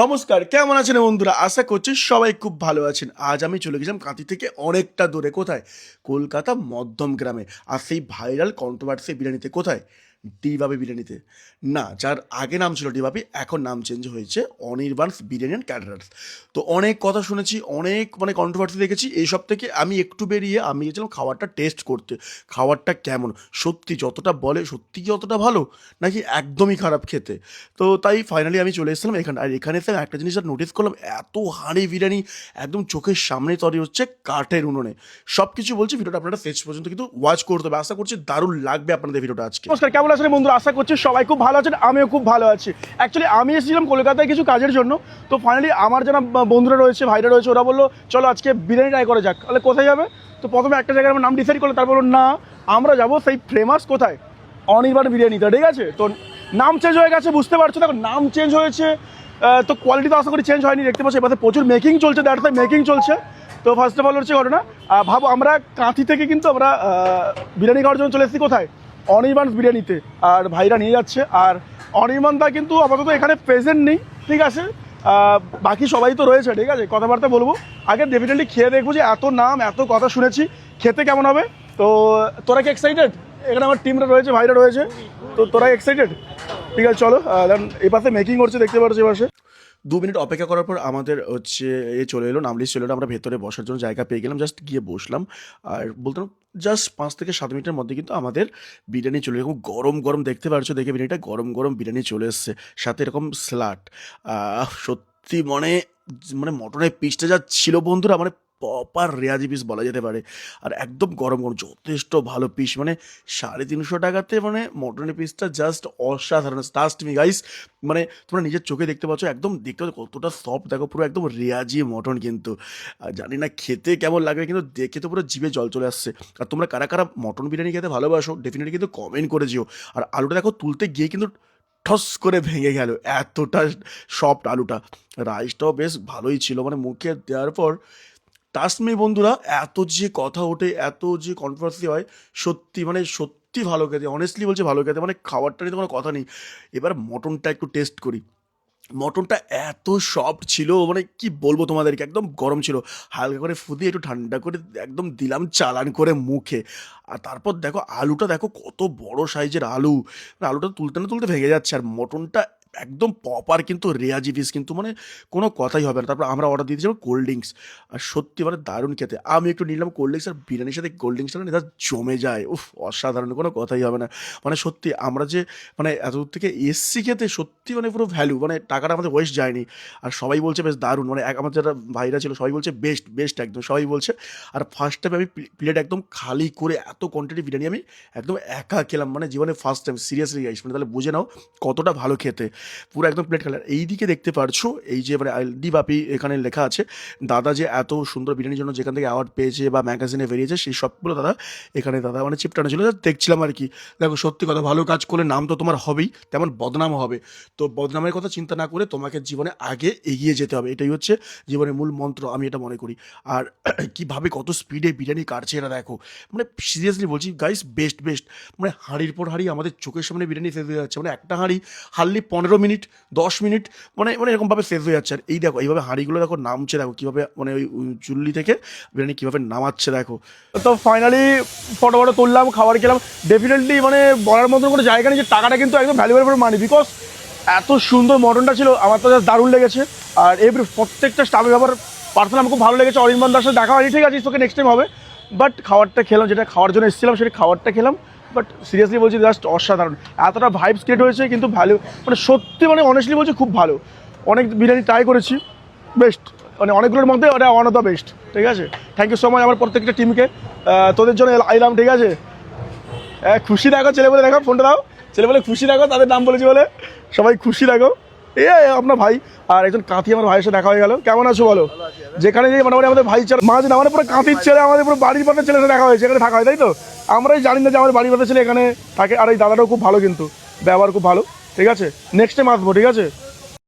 নমস্কার, কেমন আছেন বন্ধুরা? আশা করছি সবাই খুব ভালো আছেন। আজ আমি চলে গেছিলাম কাঁথি থেকে অনেকটা দূরে। কোথায়? কলকাতা মধ্যম গ্রামে। আর সেই ভাইরাল কন্ট্রোভার্সি বিরিয়ানিতে কোথায়? ডিবাবি বিরিয়ানিতে। না, যার আগে নাম ছিল ডিবাবি এখন নাম চেঞ্জ হয়েছে অনির্বাণস বিরিয়ানি অ্যান্ড ক্যাটারার্স তো অনেক কথা শুনেছি, অনেক মানে কন্ট্রোভার্সি দেখেছি, এইসব থেকে আমি একটু বেরিয়ে আমি গেছিলাম খাবারটা টেস্ট করতে। খাবারটা কেমন? সত্যি যতটা বলে, সত্যি কি অতটা ভালো? নাকি একদমই খারাপ খেতে? তো তাই ফাইনালি আমি চলে এসেছিলাম এখানে। আর এখানে এসে একটা জিনিস নোটিস করলাম, এত হাঁড়ি বিরিয়ানি একদম চোখের সামনে তৈরি হচ্ছে কাঠের উনুনে। সব কিছু বলছি, ভিডিওটা আপনারা শেষ পর্যন্ত কিন্তু ওয়াচ করতে হবে। আশা করছি দারুণ লাগবে আপনাদের ভিডিওটা আজকে। নমস্কার, কেমন আছেন বন্ধুরা? আশা করছি সবাই খুব ভালো আছেন, আমিও খুব ভালো আছি। অ্যাকচুয়ালি আমি এসেছিলাম কলকাতায় কিছু কাজের জন্য, তো ফাইনালি আমার যারা বন্ধুরা রয়েছে, ভাইরা রয়েছে, ওরা বলল, চলো আজকে বিরিয়ানি ট্রাই করা যাক। তাহলে কোথায় যাবে? তো প্রথমে একটা জায়গায় আমার নাম ডিসাইড করল, তারপর না, আমরা যাব সেই ফেমাস কোথায়? অনির্বাণ বিরিয়ানিতে ঠিক আছে? তো নাম চেঞ্জ হয়ে গেছে, বুঝতে পারছ? দেখো, নাম চেঞ্জ হয়েছে তো কোয়ালিটি তো আশা করি চেঞ্জ হয়নি, দেখতে পাচ্ছি এবার প্রচুর মেকিং চলছে দ্যাট মেকিং চলছে। তো ফার্স্ট অফ অল হচ্ছে ঘটনা ভাবো, আমরা কাঁথি থেকে কিন্তু আমরা বিরিয়ানি খাওয়ার জন্য চলে এসেছি কোথায়? অনির্বাণ বিরিয়ানিতে আর ভাইরা নিয়ে যাচ্ছে। আর অনির্বাণ দা কিন্তু আপাতত এখানে প্রেজেন্ট নেই, ঠিক আছে? বাকি সবাই তো রয়েছে, ঠিক আছে? কথাবার্তা বলব। আগে ডেফিনেটলি খেয়ে দেখব যে এত নাম, এত কথা শুনেছি। খেতে কেমন হবে? তো তোরা কি এক্সাইটেড এখানে আমার টিমরা রয়েছে, ভাইরা রয়েছে। তো তোরা এক্সাইটেড ঠিক আছে, চলো। এই পাশে মেকিং করছে, দেখতে পাচ্ছ এই পাশে। দু মিনিট অপেক্ষা করার পর আমাদের হচ্ছে এ চলে এলো, নাম লিস্ট চলে এলো। আমরা ভেতরে বসার জন্য জায়গা পেয়ে গেলাম জাস্ট গিয়ে বসলাম। আর বলতাম জাস্ট পাঁচ থেকে সাত মিনিটের মধ্যে কিন্তু আমাদের বিরিয়ানি চলে এরকম গরম গরম দেখতে পারছ দেখে বিরিয়ানিটা, গরম গরম বিরিয়ানি চলে এসছে। সাথে এরকম স্লাট সত্যি মনে মানে মটনের পিসটা যা ছিল বন্ধুরা মানে প্রপার রেয়াজি পিস বলা যেতে পারে। আর একদম গরম গরম, যথেষ্ট ভালো পিস মানে সাড়ে তিনশো টাকাতে মানে মটনের পিসটা জাস্ট অসাধারণ। টাস্ট মি গাইস মানে তোমরা নিজের চোখে দেখতে পাচ্ছ, একদম দেখতে পাচ্ছ কতটা সফট দেখো, পুরো একদম রেয়াজি মটন কিন্তু। জানি না খেতে কেমন লাগবে, কিন্তু দেখে তো পুরো জিভে জল চলে আসছে। আর তোমরা কারা কারা মটন বিরিয়ানি খেতে ভালোবাসো ডেফিনেটলি কিন্তু কমেন্ট করে যেও আর আলুটা দেখো তুলতে গিয়ে কিন্তু ঠস করে ভেঙে গেল, এতটা সফট আলুটা। রাইসটাও বেশ ভালোই ছিল। মানে মুখে দেওয়ার পর টাস্টমি বন্ধুরা, এত যে কথা ওঠে, এত যে কন্ট্রোভার্সি হয়, সত্যি মানে সত্যি ভালো খেতে অনেস্টলি বলছে ভালো খেতে মানে খাবারটা নিয়ে তো কোনো কথা নেই। এবার মটনটা একটু টেস্ট করি। মটনটা এত সফট ছিল মানে কি বলব তোমাদেরকে, একদম গরম ছিল। হালকা করে ফুদিয়ে একটু ঠান্ডা করে একদম দিলাম চালান করে মুখে। আর তারপর দেখো, আলুটা দেখো কত বড় সাইজের আলু। আলুটা তুলতে না তুলতে ভেঙে যাচ্ছে। আর মটনটা একদম প্রপার কিন্তু রেয়াজি পিস কিন্তু মানে কোনো কথাই হবে না। তারপর আমরা অর্ডার দিয়ে দিয়েছিলাম কোল্ড ড্রিঙ্কস আর সত্যি মানে দারুণ খেতে। আমি একটু নিলাম কোল্ড ড্রিঙ্কস আর বিরিয়ানির সাথে কোল্ড ড্রিঙ্কসটা না, এটা জমে যায়। উফ, অসাধারণ, কোনো কথাই হবে না। মানে সত্যি আমরা যে মানে এত দূর থেকে এসছি খেতে, সত্যি মানে পুরো ভ্যালু মানে টাকাটা আমাদের ওয়েস্ট যায়নি। আর সবাই বলছে, বেশ দারুণ। মানে এক- আমার যারা ভাইরা ছিল, সবাই বলছে, বেস্ট বেস্ট একদম। সবাই বলছে, আর ফার্স্ট টাইম আমি প্লেট একদম খালি করে এত কোয়ান্টিটি বিরিয়ানি আমি একদম একা খেলাম। মানে জীবনে ফার্স্ট টাইম সিরিয়াসলি গাইস মানে তাহলে বুঝে নাও কতটা ভালো খেতে। পুরো একদম প্লেট কালার এই দিকে দেখতে পারছ, এই যে মানে ডি বাপি এখানে লেখা আছে, দাদা যে এত সুন্দর বিরিয়ানির জন্য যেখান থেকে অ্যাওয়ার্ড পেয়েছে বা ম্যাগাজিনে বেরিয়েছে, সেই সবগুলো দাদা এখানে দাদা মানে চিপটানো ছিল দেখছিলাম আর কি। দেখো, সত্যি কথা ভালো কাজ করলে নাম তো তোমার হবেই, তেমন বদনাম হবে। তো বদনামের কথা চিন্তা না করে তোমাকে জীবনে আগে এগিয়ে যেতে হবে। এটাই হচ্ছে জীবনের মূল মন্ত্র, আমি এটা মনে করি। আর কীভাবে কত স্পিডে বিরিয়ানি কাটছে এরা দেখো। মানে সিরিয়াসলি বলছি গাইস বেস্ট বেস্ট মানে হাঁড়ির পর হাঁড়ি আমাদের চোখের সামনে বিরিয়ানি হয়ে যাচ্ছে। মানে একটা হাঁড়ি, হারলি পনেরো মিনিট, দশ মিনিট মানে মানে এরকমভাবে শেষ হয়ে যাচ্ছে। আর এই দেখো, এইভাবে হাঁড়িগুলো দেখো নামছে, দেখো কীভাবে মানে ওই চুল্লি থেকে বিরিয়ানি কীভাবে নামাচ্ছে, দেখো। তো ফাইনালি ফটো ফটো তুললাম, খাবার খেলাম। ডেফিনেটলি মানে বলার মতন কোনো জায়গা নেই যে টাকাটা কিন্তু একদম ভ্যালুয়েবল ফর মানি বিকজ এত সুন্দর মটনটা ছিল, আমার তো জাস্ট দারুণ লেগেছে। আর এভরি প্রত্যেকটা স্টাফের ব্যাপার পার্সোনাল আমার খুব ভালো লেগেছে। অরিন্দন দাসের দেখা হয়নি, ঠিক আছে তোকে নেক্সট টাইম হবে। বাট খাবারটা খেলাম, যেটা খাওয়ার জন্য এসেছিলাম, সেটা খাবারটা খেলাম। বাট সিরিয়াসলি বলছি জাস্ট অসাধারণ। এতটা ভাইবস ক্রিয়েট হয়েছে, কিন্তু ভ্যালু মানে সত্যি মানে অনেস্টলি বলছি খুব ভালো। অনেক বিরিয়ানি ট্রাই করেছি বেস্ট মানে অনেকগুলোর মধ্যে ওটা ওয়ান অফ দ্য বেস্ট ঠিক আছে? থ্যাংক ইউ সো মাচ আমার প্রত্যেকটা টিমকে তোদের জন্য আইলাম ঠিক আছে? খুশি দেখো ছেলে বলে দেখো ফোনটা দাও। ছেলে বলে খুশি দেখো তাদের নাম বলেছি বলে। সবাই খুশি দেখো এ আপনার ভাই আর একজন কাঁথি আমার ভাইয়ের সাথে দেখা হয়ে গেল। কেমন আছো বলো? যেখানে যে মোটামুটি আমাদের ভাই ছেলে মাঝে না আমাদের পুরো কাঁথির ছেলে আমাদের পুরো বাড়ির পাশের ছেলে দেখা হয়েছে এখানে থাকা হয় তাই তো? আমরাই জানি না যে আমাদের বাড়ির পাশের ছেলে এখানে থাকে আর এই দাদাটাও খুব ভালো কিন্তু ব্যবহার খুব ভালো ঠিক আছে? নেক্সট টাইম আসব ঠিক আছে?